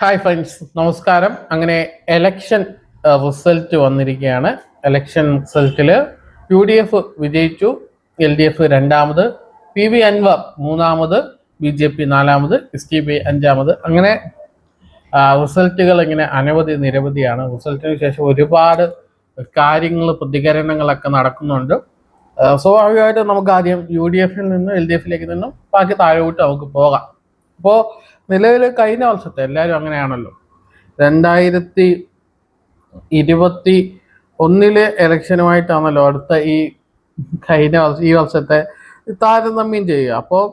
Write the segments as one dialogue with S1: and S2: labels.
S1: Hi friends നമസ്കാരം. അങ്ങനെ election result വന്നിരിക്കുകയാണ്. എലക്ഷൻ റിസൾട്ടിൽ യു ഡി എഫ് വിജയിച്ചു. എൽ ഡി എഫ് രണ്ടാമത്. പി വി അൻവർ മൂന്നാമത്. ബി ജെ പി നാലാമത്. എസ് ടി പി അഞ്ചാമത്. അങ്ങനെ റിസൾട്ടുകൾ ഇങ്ങനെ അനവധി നിരവധിയാണ്. റിസൾട്ടിന് ശേഷം ഒരുപാട് കാര്യങ്ങൾ പ്രതികരണങ്ങളൊക്കെ നടക്കുന്നുണ്ട്. സ്വാഭാവികമായിട്ടും സ്വാഭാവികമായിട്ട് നമുക്ക് ആദ്യം യു ഡി എഫിൽ നിന്നും എൽ ഡി എഫിലേക്ക് നിന്നും ബാക്കി താഴോട്ട് നമുക്ക് പോകാം. അപ്പോൾ നിലവിൽ കഴിഞ്ഞ വർഷത്തെ എല്ലാവരും അങ്ങനെയാണല്ലോ. രണ്ടായിരത്തി ഇരുപത്തി ഒന്നിലെ ഇലക്ഷനുമായിട്ടാണല്ലോ അടുത്ത ഈ കഴിഞ്ഞ വർഷം ഈ വർഷത്തെ താരതമ്യം ചെയ്യുക. അപ്പോൾ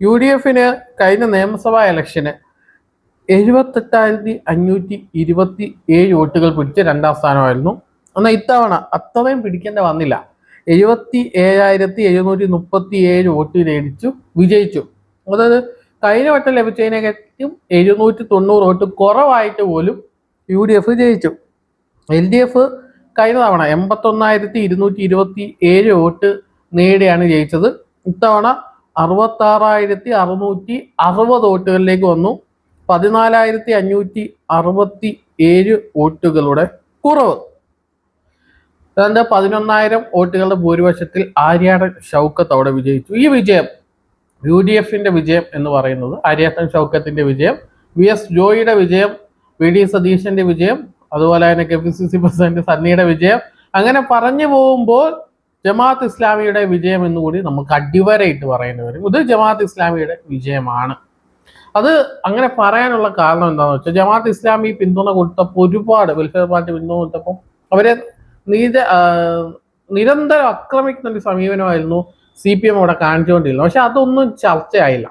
S1: യു ഡി എഫിന് കഴിഞ്ഞ നിയമസഭാ ഇലക്ഷന് എഴുപത്തെട്ടായിരത്തി അഞ്ഞൂറ്റി ഇരുപത്തി ഏഴ് വോട്ടുകൾ പിടിച്ച രണ്ടാം സ്ഥാനമായിരുന്നു. എന്നാൽ ഇത്തവണ അത്രയും പിടിക്കേണ്ട വന്നില്ല. എഴുപത്തി ഏഴായിരത്തി എഴുന്നൂറ്റി മുപ്പത്തി ഏഴ് വോട്ട് നേടിച്ചു വിജയിച്ചു. അതായത് കഴിഞ്ഞ വട്ടം ലഭിച്ചതിനെക്കാട്ടും എഴുന്നൂറ്റി തൊണ്ണൂറ് വോട്ട് കുറവായിട്ട് പോലും യു ഡി എഫ് ജയിച്ചു. എൽ ഡി എഫ് കഴിഞ്ഞ തവണ എൺപത്തൊന്നായിരത്തി ഇരുന്നൂറ്റി ഇരുപത്തി ഏഴ് വോട്ട് നേടിയാണ് ജയിച്ചത്. ഇത്തവണ അറുപത്താറായിരത്തി അറുന്നൂറ്റി അറുപത് വോട്ടുകളിലേക്ക് വന്നു. പതിനാലായിരത്തി അഞ്ഞൂറ്റി അറുപത്തി ഏഴ് വോട്ടുകളുടെ കുറവ്. ഏതാണ്ട് പതിനൊന്നായിരം വോട്ടുകളുടെ ഭൂരിപക്ഷത്തിൽ ആര്യാടൻ ഷൗക്കത്ത് അവിടെ വിജയിച്ചു. ഈ വിജയം യു ഡി എഫിന്റെ വിജയം എന്ന് പറയുന്നത് ആര്യാടൻ ഷൗക്കത്തിന്റെ വിജയം വി എസ് ജോയിയുടെ വിജയം വി ഡി സതീശന്റെ വിജയം അതുപോലെ തന്നെ K P C C president സണ്ണിയുടെ വിജയം. അങ്ങനെ പറഞ്ഞു പോകുമ്പോൾ ജമാഅത്ത് ഇസ്ലാമിയുടെ വിജയം എന്നുകൂടി നമുക്ക് അടിവരയിട്ട് പറയേണ്ടി വരും. ഇത് ജമാഅത്ത് ഇസ്ലാമിയുടെ വിജയമാണ്. അത് അങ്ങനെ പറയാനുള്ള കാരണം എന്താണെന്ന് വെച്ചാൽ ജമാഅത്ത് ഇസ്ലാമി പിന്തുണ കൊടുത്തപ്പോൾ ഒരുപാട് വെൽഫെയർ പാർട്ടി പിന്തുണ കൊടുത്തപ്പോൾ അവരെ നീത നിരന്തരം ആക്രമിക്കുന്ന ഒരു സമീപനമായിരുന്നു. സി പി എം അവിടെ കാണിച്ചുകൊണ്ടിരുന്നു. പക്ഷെ അതൊന്നും ചർച്ചയായില്ല.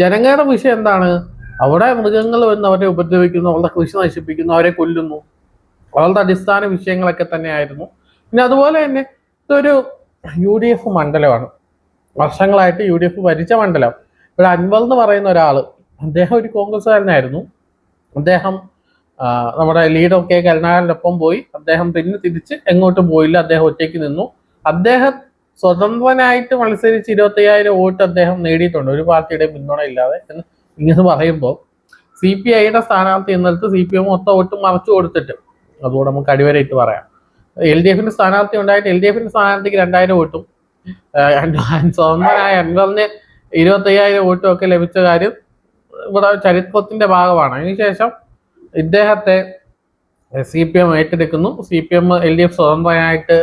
S1: ജനങ്ങളുടെ വിഷയം എന്താണ്? അവിടെ മൃഗങ്ങൾ വന്ന് അവരെ ഉപദ്രവിക്കുന്നു അവരുടെ കൃഷി നശിപ്പിക്കുന്നു അവരെ കൊല്ലുന്നു. അവരുടെ അടിസ്ഥാന വിഷയങ്ങളൊക്കെ തന്നെയായിരുന്നു. പിന്നെ അതുപോലെ തന്നെ ഇതൊരു യു ഡി എഫ് മണ്ഡലമാണ്. വർഷങ്ങളായിട്ട് യു ഡി എഫ് ഭരിച്ച മണ്ഡലം. ഇവിടെ അൻവർ എന്ന് പറയുന്ന ഒരാൾ അദ്ദേഹം ഒരു കോൺഗ്രസ്സുകാരനായിരുന്നു. അദ്ദേഹം നമ്മുടെ ലീഡർ കെ കരുണാകരന്റെ ഒപ്പം പോയി. അദ്ദേഹം പിന്നെ തിരിച്ച് എങ്ങോട്ടും പോയില്ല. അദ്ദേഹം ഒറ്റയ്ക്ക് നിന്നു. അദ്ദേഹം സ്വതന്ത്രനായിട്ട് മത്സരിച്ച് ഇരുപത്തയ്യായിരം വോട്ട് അദ്ദേഹം നേടിയിട്ടുണ്ട്. ഒരു പാർട്ടിയുടെ പിന്തുണ ഇല്ലാതെ. എന്ന് ഇങ്ങനെ പറയുമ്പോൾ സി പി ഐയുടെ സ്ഥാനാർത്ഥി എന്നിടത്ത് സി പി എം മൊത്തം വോട്ട് മറച്ചു കൊടുത്തിട്ട് അതുകൂടെ നമുക്ക് അടിവരയിട്ട് പറയാം. എൽ ഡി എഫിന്റെ സ്ഥാനാർത്ഥി ഉണ്ടായിട്ട് എൽ ഡി എഫിന്റെ സ്ഥാനാർത്ഥിക്ക് രണ്ടായിരം വോട്ടും സ്വതന്ത്രനായ അൻവറിന് ഇരുപത്തയ്യായിരം വോട്ടും ഒക്കെ ലഭിച്ച കാര്യം ഇവിടെ ചരിത്രത്തിന്റെ ഭാഗമാണ്. അതിനുശേഷം ഇദ്ദേഹത്തെ സി പി എം ഏറ്റെടുക്കുന്നു. C P M L D F സ്വതന്ത്രനായിട്ട്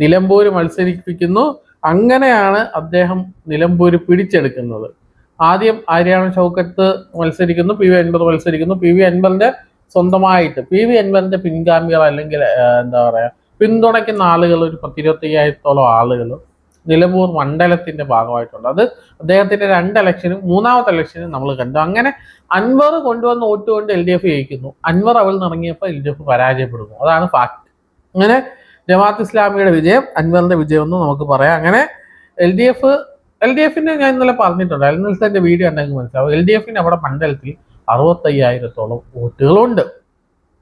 S1: Nilambur മത്സരിപ്പിക്കുന്നു. അങ്ങനെയാണ് അദ്ദേഹം നിലമ്പൂര് പിടിച്ചെടുക്കുന്നത്. ആദ്യം ആര്യാണ ഷൗക്കത്ത് മത്സരിക്കുന്നു പി വി അൻവർ മത്സരിക്കുന്നു. പി വി അൻവറിന്റെ സ്വന്തമായിട്ട് പി വി അൻവറിന്റെ പിൻഗാമികൾ അല്ലെങ്കിൽ എന്താ പറയാ പിന്തുണയ്ക്കുന്ന ആളുകൾ ഒരു പത്തിരുപത്തി അയ്യായിരത്തോളം ആളുകൾ നിലമ്പൂർ മണ്ഡലത്തിന്റെ ഭാഗമായിട്ടുണ്ട്. അത് അദ്ദേഹത്തിന്റെ രണ്ട് ഇലക്ഷനും മൂന്നാമത്തെ ഇലക്ഷനും നമ്മൾ കണ്ടു. അങ്ങനെ അൻവർ കൊണ്ടുവന്ന വോട്ട് കൊണ്ട് എൽ ഡി എഫ് ജയിക്കുന്നു. അൻവർ അവൾ നിറങ്ങിയപ്പോൾ എൽ ഡി എഫ് പരാജയപ്പെടുന്നു. അതാണ് ഫാക്ട് അങ്ങനെ ജമാഅത്ത് ഇസ്ലാമിയുടെ വിജയം അൻവറിന്റെ വിജയം എന്ന് നമുക്ക് പറയാം. അങ്ങനെ L D F L D എഫിന് ഞാൻ ഇന്നലെ പറഞ്ഞിട്ടുണ്ട്. ഇന്നലത്തെ നിൽസന്റെ വീഡിയോ ഉണ്ടെങ്കിൽ മനസ്സിലാവും. എൽ ഡി എഫിന് അവിടെ മണ്ഡലത്തിൽ അറുപത്തയ്യായിരത്തോളം വോട്ടുകളുണ്ട്.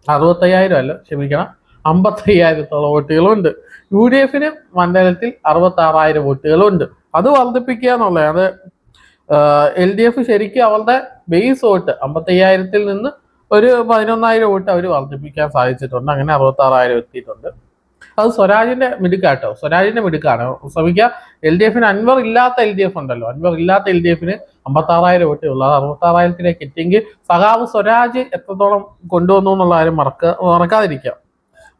S1: അറുപത്തയ്യായിരം അല്ല ക്ഷമിക്കണം. അമ്പത്തയ്യായിരത്തോളം വോട്ടുകളുണ്ട്. യു ഡി എഫിന് മണ്ഡലത്തിൽ അറുപത്തി ആറായിരം വോട്ടുകളുണ്ട്. അത് വർദ്ധിപ്പിക്കുക എന്നുള്ളതാണ്. എൽ ഡി എഫ് ശരിക്കും അവരുടെ ബേസ് വോട്ട്. അമ്പത്തയ്യായിരത്തിൽ നിന്ന് ഒരു പതിനൊന്നായിരം വോട്ട് അവർ വർദ്ധിപ്പിക്കാൻ സാധിച്ചിട്ടുണ്ട്. അങ്ങനെ അറുപത്തി ആറായിരം എത്തിയിട്ടുണ്ട്. അത് സ്വരാജിന്റെ മിടുക്കാട്ടോ. സ്വരാജിന്റെ മിടുക്കാണ്. ശ്രമിക്കുക എൽ ഡി എഫിന് അൻവർ ഇല്ലാത്ത എൽ ഡി എഫ് ഉണ്ടല്ലോ. അൻവർ ഇല്ലാത്ത എൽ ഡി എഫിന് അമ്പത്തി ആറായിരം വോട്ടേ ഉള്ളൂ. അത് അറുപത്തി ആറായിരത്തിലേക്ക് എത്തിയെങ്കിൽ സഖാവ് സ്വരാജ് എത്രത്തോളം കൊണ്ടുവന്നു എന്നുള്ള കാര്യം മറക്ക മറക്കാതിരിക്കാം.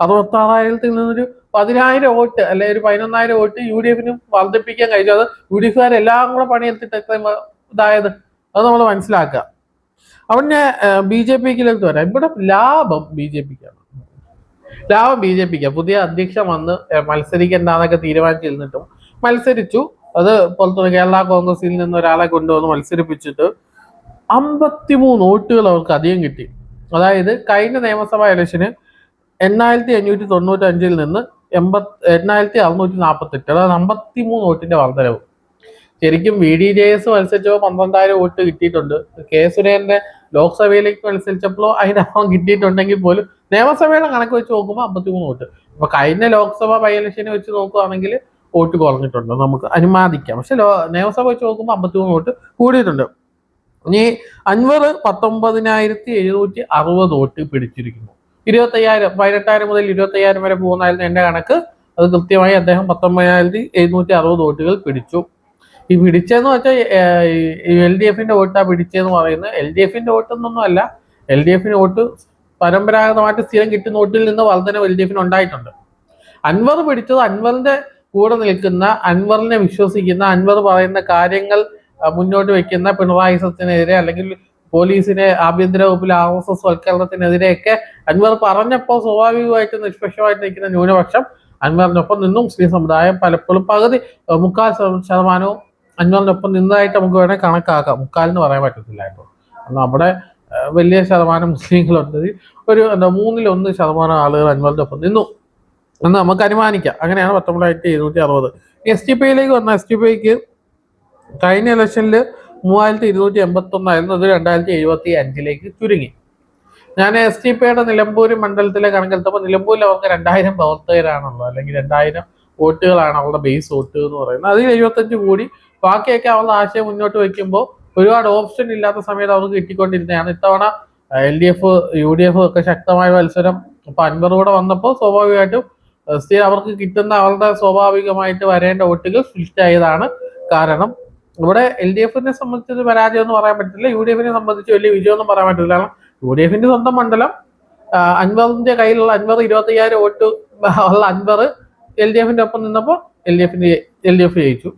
S1: അറുപത്തി ആറായിരത്തിൽ നിന്നൊരു പതിനായിരം വോട്ട് അല്ലെ ഒരു പതിനൊന്നായിരം വോട്ട് യു ഡി എഫിന് വർദ്ധിപ്പിക്കാൻ കഴിച്ചു അത് യു ഡി എഫുകാർ എല്ലാം കൂടെ പണിയെടുത്തിട്ട് എത്ര ഇതായത്? അത് നമ്മൾ മനസ്സിലാക്കുക. അവിടെ ബി ജെ പിക്കിലേക്ക് വരാം ഇവിടെ ലാഭം ബി ജെ പിക്കാണ്. ലാഭം ബി ജെ പിക്ക്. പുതിയ അധ്യക്ഷൻ വന്ന് മത്സരിക്കണ്ടെന്നൊക്കെ തീരുമാനിച്ചിരുന്നിട്ടും മത്സരിച്ചു. അത് പുറത്തുനിന്ന് കേരള കോൺഗ്രസിൽ നിന്ന് ഒരാളെ കൊണ്ടുവന്ന് മത്സരിപ്പിച്ചിട്ട് അമ്പത്തിമൂന്ന് വോട്ടുകൾ അവർക്ക് അധികം കിട്ടി. അതായത് കഴിഞ്ഞ നിയമസഭാ ഇലക്ഷന് എണ്ണായിരത്തി അഞ്ഞൂറ്റി തൊണ്ണൂറ്റി അഞ്ചിൽ നിന്ന് എൺപത്തി എണ്ണായിരത്തി അറുന്നൂറ്റി നാൽപ്പത്തി എട്ട് അതായത് അമ്പത്തിമൂന്ന് വോട്ടിന്റെ വർധനവ്. ശരിക്കും വി ഡി ജെ എസ് മത്സരിച്ചപ്പോൾ പന്ത്രണ്ടായിരം വോട്ട് കിട്ടിയിട്ടുണ്ട്. കെ സുരേന്ദ്രൻ ലോക്സഭയിലേക്ക് മത്സരിച്ചപ്പോൾ അതിനപ്പം കിട്ടിയിട്ടുണ്ടെങ്കിൽ പോലും നിയമസഭയുടെ കണക്ക് വെച്ച് നോക്കുമ്പോൾ അമ്പത്തിമൂന്ന് വോട്ട്. അപ്പൊ കഴിഞ്ഞ ലോക്സഭ ബൈ ഇലക്ഷനെ വെച്ച് നോക്കുകയാണെങ്കിൽ വോട്ട് കുറഞ്ഞിട്ടുണ്ട്. നമുക്ക് അനുമാനിക്കാം. പക്ഷെ നിയമസഭ വെച്ച് നോക്കുമ്പോൾ അമ്പത്തിമൂന്ന് വോട്ട് കൂടിയിട്ടുണ്ട്. ഇനി അൻവർ പത്തൊമ്പതിനായിരത്തി എഴുന്നൂറ്റി അറുപത് വോട്ട് പിടിച്ചിരിക്കുന്നു. ഇരുപത്തയ്യായിരം പതിനെട്ടായിരം മുതൽ ഇരുപത്തയ്യായിരം വരെ പോകുന്നായിരുന്നു എന്റെ കണക്ക്. അത് കൃത്യമായി അദ്ദേഹം പത്തൊമ്പതിനായിരത്തി എഴുന്നൂറ്റി അറുപത് വോട്ടുകൾ പിടിച്ചു. ഈ പിടിച്ചെന്ന് വെച്ചാൽ എൽ ഡി എഫിന്റെ വോട്ടാ പിടിച്ചതെന്ന് പറയുന്നത് എൽ ഡി എഫിന്റെ വോട്ടൊന്നും അല്ല. എൽ ഡി എഫിന് വോട്ട് പരമ്പരാഗതമായിട്ട് സ്ഥിരം കിട്ടുന്ന വോട്ടിൽ നിന്ന് വർധന എൽ ഡി എഫിന് ഉണ്ടായിട്ടുണ്ട്. അൻവർ പിടിച്ചത് അൻവറിന്റെ കൂടെ നിൽക്കുന്ന അൻവറിനെ വിശ്വസിക്കുന്ന അൻവർ പറയുന്ന കാര്യങ്ങൾ മുന്നോട്ട് വെക്കുന്ന പിണറായി സത്തിനെതിരെ അല്ലെങ്കിൽ പോലീസിനെ ആഭ്യന്തര വകുപ്പിൽ ആർ എസ് എസ് വൽക്കരണത്തിനെതിരെയൊക്കെ അൻവർ പറഞ്ഞപ്പോൾ സ്വാഭാവികമായിട്ട് നിഷ്പക്ഷമായിട്ട് നിൽക്കുന്ന ന്യൂനപക്ഷം അൻവറിനൊപ്പം നിന്നും മുസ്ലിം സമുദായം പലപ്പോഴും പകുതി മുക്കാൽ ശതമാനവും അൻവറിനൊപ്പം നിന്നതായിട്ട് നമുക്ക് വേണമെങ്കിൽ കണക്കാക്കാം. മുക്കാലെന്ന് പറയാൻ പറ്റത്തില്ല കേട്ടോ. നമ്മുടെ വലിയ ശതമാനം മുസ്ലിങ്ങളുണ്ട്. ഒരു എന്താ മൂന്നിലൊന്ന് ശതമാനം ആളുകൾ അഞ്ഞൂറിന്റെ ഒപ്പം നിന്നു. എന്ന് നമുക്ക് അനുമാനിക്കാം. അങ്ങനെയാണ് പത്തൊമ്പതിനായിരത്തി എഴുന്നൂറ്റി അറുപത് എസ് ടി പിയിലേക്ക് വന്ന എസ് ടി പിക്ക് കഴിഞ്ഞ ഇലക്ഷനിൽ മൂവായിരത്തി ഇരുന്നൂറ്റി എൺപത്തി ഒന്നായിരുന്നു അത് രണ്ടായിരത്തി എഴുപത്തി അഞ്ചിലേക്ക് ചുരുങ്ങി. ഞാൻ എസ് ടി പിയുടെ നിലമ്പൂർ മണ്ഡലത്തിലെ കണക്കെടുത്തപ്പോൾ നിലമ്പൂരിൽ അവർക്ക് രണ്ടായിരം പ്രവർത്തകരാണുള്ളത്. അല്ലെങ്കിൽ രണ്ടായിരം വോട്ടുകളാണ് അവരുടെ ബേസ് വോട്ട് എന്ന് പറയുന്നത്. അതിൽ എഴുപത്തഞ്ച് കൂടി ബാക്കിയൊക്കെ അവരുടെ ആശയം മുന്നോട്ട് വയ്ക്കുമ്പോൾ ഒരുപാട് ഓപ്ഷൻ ഇല്ലാത്ത സമയത്ത് അവർക്ക് കിട്ടിക്കൊണ്ടിരുന്നതാണ്. ഇത്തവണ L D F U D F ഒക്കെ ശക്തമായ മത്സരം അപ്പൊ അൻപർ കൂടെ വന്നപ്പോൾ സ്വാഭാവികമായിട്ടും സ്ഥിരം അവർക്ക് കിട്ടുന്ന അവരുടെ സ്വാഭാവികമായിട്ട് വരേണ്ട വോട്ടുകൾ ഫിൽറ്റ് ആയതാണ് കാരണം. ഇവിടെ എൽ ഡി എഫിനെ സംബന്ധിച്ച് പരാജയം എന്ന് പറയാൻ പറ്റില്ല യു ഡി എഫിനെ സംബന്ധിച്ച് വലിയ വിജയം ഒന്നും പറയാൻ പറ്റില്ല കാരണം യു ഡി എഫിന്റെ സ്വന്തം മണ്ഡലം അൻവറിന്റെ കയ്യിലുള്ള അൻവർ ഇരുപത്തയ്യായിരം വോട്ട് ഉള്ള അൻവർ എൽ ഡി എഫിന്റെ ഒപ്പം നിന്നപ്പോൾ എൽ ഡി എഫിന്റെ എൽ ഡി എഫ് ജയിച്ചു.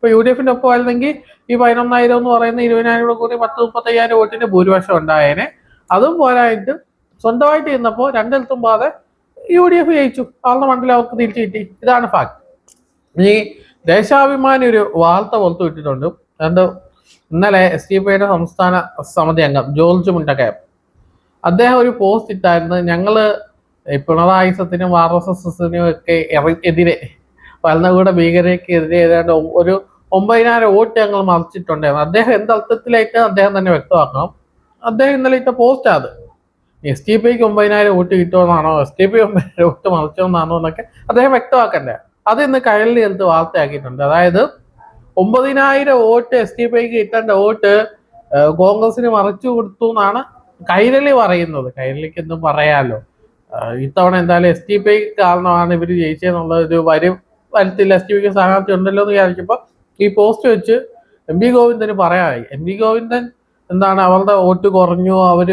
S1: ഇപ്പൊ യു ഡി എഫിന്റെ ഒപ്പം ആയിരുന്നെങ്കിൽ ഈ പതിനൊന്നായിരം എന്ന് പറയുന്ന ഇരുപതിനായിരം കൂടെ കൂടി പത്ത് മുപ്പത്തയ്യായിരം വോട്ടിന്റെ ഭൂരിപക്ഷം ഉണ്ടായേനെ. അതും പോരായിട്ട് സ്വന്തമായിട്ട് ചെയ്യുന്നപ്പോ രണ്ടിടത്തും പാതെ യു ഡി എഫ് ജയിച്ചു മണ്ഡലം അവർക്ക് തിരിച്ചു കിട്ടി. ഇതാണ് ഫാക്ട് ഈ ദേശാഭിമാനി ഒരു വാർത്ത പുറത്തു വിട്ടിട്ടുണ്ട്. അത് ഇന്നലെ എസ് ഡി പിയുടെ സംസ്ഥാന സമിതി അംഗം ജോർജ് മുണ്ടക്കയം. അദ്ദേഹം ഒരു പോസ്റ്റ് ഇട്ടായിരുന്നു. ഞങ്ങൾ പിണറായി സത്തിനും ആർ എസ് എസ് എസിനും ഒക്കെ എതിരെ ഭരണകൂട ഭീകരയ്ക്ക് എതിരെ ഏതാണ്ട് ഒരു ഒമ്പതിനായിരം വോട്ട് ഞങ്ങൾ മറിച്ചിട്ടുണ്ടായിരുന്നു. അദ്ദേഹം എന്ത് അർത്ഥത്തിലേക്ക് അദ്ദേഹം തന്നെ വ്യക്തമാക്കണം. അദ്ദേഹം ഇന്നലെ ഇട്ട പോസ്റ്റ് അത്. എസ് ടി പിക്ക് ഒമ്പതിനായിരം വോട്ട് കിട്ടുമെന്നാണോ എസ് ടി പി ഒമ്പതിനായിരം വോട്ട് മറിച്ചോന്നാണോ എന്നൊക്കെ അദ്ദേഹം വ്യക്തമാക്കണ്ടേ. അത് ഇന്ന് കയലിൽ എടുത്ത് വാർത്തയാക്കിയിട്ടുണ്ട്. അതായത് ഒമ്പതിനായിരം വോട്ട് എസ് ടി പിക്ക് കിട്ടേണ്ട വോട്ട് കോൺഗ്രസിന് മറിച്ചു കൊടുത്തു എന്നാണ് കൈരളി പറയുന്നത്. കൈരളിക്ക് എന്തും പറയാലോ. ഇത്തവണ എന്തായാലും എസ് ടി പി കാരണമാണ് ഇവർ ജയിച്ചതെന്നുള്ളത് ഒരു വരും വരത്തില്ല. എസ് ടി പിക്ക് സ്ഥാനാർത്ഥി ഉണ്ടല്ലോ എന്ന് വിചാരിച്ചപ്പോൾ ഈ പോസ്റ്റ് വെച്ച് എം വി ഗോവിന്ദന് പറയാമായി എം വി ഗോവിന്ദൻ എന്താണ് അവരുടെ വോട്ട് കുറഞ്ഞു അവർ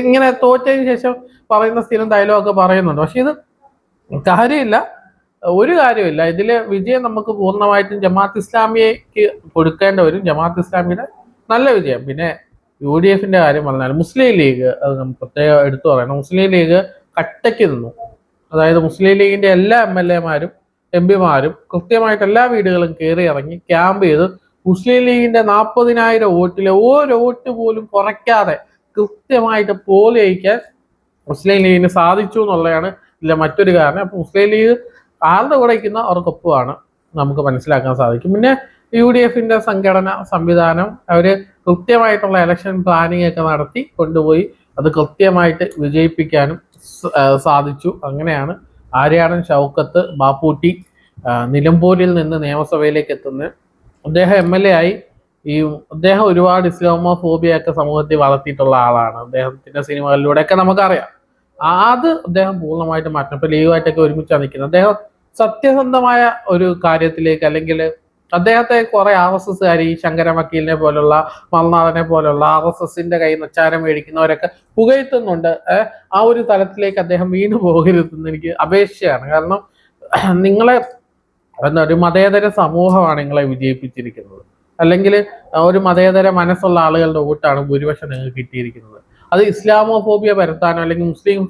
S1: ഇങ്ങനെ തോറ്റതിന് ശേഷം പറയുന്ന സ്ഥിരം ഡയലോഗൊക്കെ പറയുന്നുണ്ട്. പക്ഷെ ഇത് കാര്യമില്ല. ഒരു കാര്യമില്ല. ഇതിലെ വിജയം നമുക്ക് പൂർണമായിട്ടും ജമാഅത്ത് ഇസ്ലാമിയക്ക് കൊടുക്കേണ്ട വരും ജമാഅത്ത് ഇസ്ലാമിയുടെ നല്ല വിജയം. പിന്നെ യു ഡി എഫിന്റെ കാര്യം പറഞ്ഞാൽ മുസ്ലിം ലീഗ് അത് നമുക്ക് പ്രത്യേകം എടുത്തു പറയണം. മുസ്ലിം ലീഗ് കട്ടയ്ക്ക് നിന്നു. അതായത് മുസ്ലിം ലീഗിന്റെ എല്ലാ എം എൽ എമാരും എം പിമാരും കൃത്യമായിട്ട് എല്ലാ വീടുകളും കയറി ഇറങ്ങി ക്യാമ്പ് ചെയ്ത് മുസ്ലിം ലീഗിന്റെ നാൽപ്പതിനായിരം വോട്ടിലെ ഓരോ വോട്ട് പോലും കുറയ്ക്കാതെ കൃത്യമായിട്ട് ചെയ്യിക്കാൻ മുസ്ലിം ലീഗിന് സാധിച്ചു എന്നുള്ളതാണ് ഇതിലെ മറ്റൊരു കാരണം. അപ്പൊ മുസ്ലിം ലീഗ് ആരുടെ കൂടെ ഇരിക്കുന്ന അവർക്കൊപ്പമാണ് നമുക്ക് മനസ്സിലാക്കാൻ സാധിക്കും. പിന്നെ യു ഡി എഫിന്റെ സംഘടന സംവിധാനം അവർ കൃത്യമായിട്ടുള്ള ഇലക്ഷൻ പ്ലാനിങ് ഒക്കെ നടത്തി കൊണ്ടുപോയി അത് കൃത്യമായിട്ട് വിജയിപ്പിക്കാനും സാധിച്ചു. അങ്ങനെയാണ് ആര്യാടൻ ഷൗക്കത്ത് ബാപ്പൂട്ടി നിലമ്പൂരിൽ നിന്ന് നിയമസഭയിലേക്ക് എത്തുന്നത് അദ്ദേഹം എം എൽ എ ആയി. ഈ അദ്ദേഹം ഒരുപാട് ഇസ്ലാമോ ഫോബിയൊക്കെ സമൂഹത്തിൽ വളർത്തിയിട്ടുള്ള ആളാണ്. അദ്ദേഹത്തിന്റെ സിനിമകളിലൂടെയൊക്കെ നമുക്കറിയാം. അത് അദ്ദേഹം പൂർണമായിട്ട് മാറ്റണം ഇപ്പൊ ലീവായിട്ടൊക്കെ ഒരുമിച്ചാണ് നിൽക്കുന്നത്. അദ്ദേഹം സത്യസന്ധമായ ഒരു കാര്യത്തിലേക്ക് അല്ലെങ്കിൽ അദ്ദേഹത്തെ കുറെ ആർ എസ് എസ്സുകാർ ഈ ശങ്കര വക്കീലിനെ പോലുള്ള മൽനാഥനെ പോലുള്ള ആർ എസ് എസിന്റെ കയ്യിൽ നിന്ന് ചാരം മേടിക്കുന്നവരൊക്കെ പുകയത്തുന്നുണ്ട് ആ ഒരു തലത്തിലേക്ക് അദ്ദേഹം വീണ് പോകരുതെന്ന് എനിക്ക് അപേക്ഷയാണ്. കാരണം നിങ്ങളെ എന്താ ഒരു മതേതര സമൂഹമാണ് നിങ്ങളെ വിജയിപ്പിച്ചിരിക്കുന്നത്. അല്ലെങ്കിൽ ഒരു മതേതര മനസ്സുള്ള ആളുകളുടെ വോട്ടാണ് ഭൂരിപക്ഷം നിങ്ങൾക്ക് കിട്ടിയിരിക്കുന്നത്. അത് ഇസ്ലാമോഫോബിയ പരത്താനോ അല്ലെങ്കിൽ മുസ്ലിം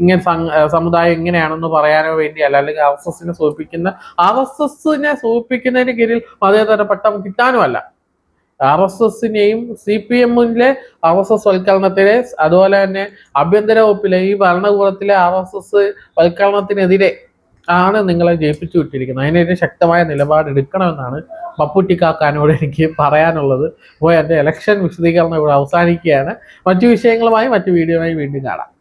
S1: ഇങ്ങനെ സമുദായം ഇങ്ങനെയാണെന്ന് പറയാനോ വേണ്ടിയല്ല. അല്ലെങ്കിൽ ആർ എസ് എസിനെ സൂചിപ്പിക്കുന്ന ആർ എസ് എസിനെ സൂചിപ്പിക്കുന്നതിന് കീഴിൽ മതേതര പട്ടം കിട്ടാനുമല്ല ആർ എസ് എസിനെയും സി പി എമ്മിലെ ആർ എസ് എസ് വൽക്കരണത്തിലെ അതുപോലെ തന്നെ ആഭ്യന്തര വകുപ്പിലെ ഈ ഭരണകൂടത്തിലെ ആർ എസ് എസ് വൽക്കരണത്തിനെതിരെ ആണ് നിങ്ങളെ ജയിപ്പിച്ചു വിട്ടിരിക്കുന്നത്. അതിനെതിരെ ശക്തമായ നിലപാടെടുക്കണമെന്നാണ് മപ്പുട്ടിക്കാക്കാനോട് എനിക്ക് പറയാനുള്ളത്. അപ്പോൾ എന്റെ ഇലക്ഷൻ വിശദീകരണം ഇവിടെ അവസാനിക്കുകയാണ്. മറ്റു വിഷയങ്ങളുമായി മറ്റു വീഡിയോയുമായി വീണ്ടും കാണാം.